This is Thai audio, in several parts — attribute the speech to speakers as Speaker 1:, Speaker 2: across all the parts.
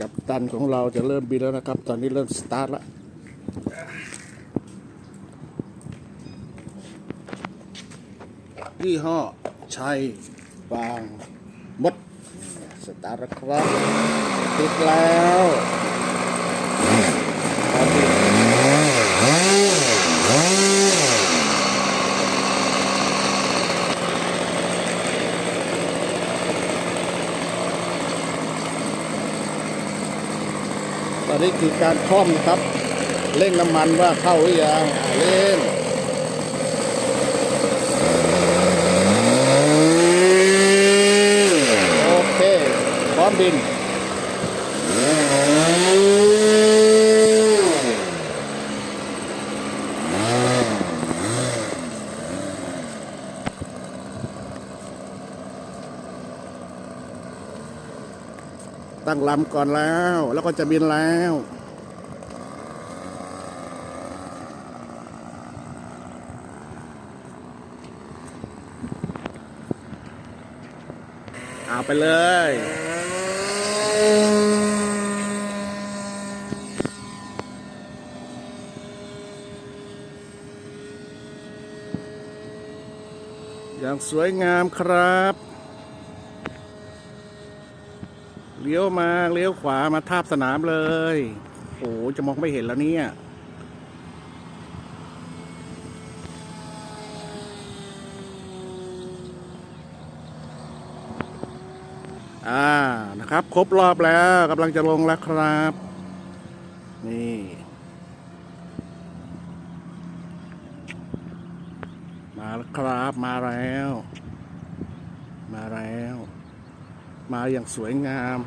Speaker 1: กับตันของเราจะเริ่มบินแล้วนะครับ ตอนนี้เริ่มสตาร์ทแล้วยี่ห้อชัยบางมดสตาร์ทแล้วครับติดแล้วตอนนี้ต อนนี้คือการคล่อมครับ เร่งน้ำมันว่าเข้าหรือยังเร่งโอเคพร้อมบิน ตั้งลำก่อนแล้ว แล้วก็จะบินแล้วเอาไปเลย อย่างสวยงามครับ เลี้ยวมาเลี้ยวขวามาทาบสนามเลยโอ้โหจะมองไม่เห็นแล้วเนี่ยอ่านะครับ ครบรอบแล้วกำลังจะลงแล้วครับ นี่มาแล้วครับมาแล้ว มาแล้ว มาอย่างสวยงาม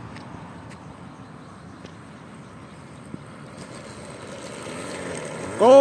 Speaker 1: โก้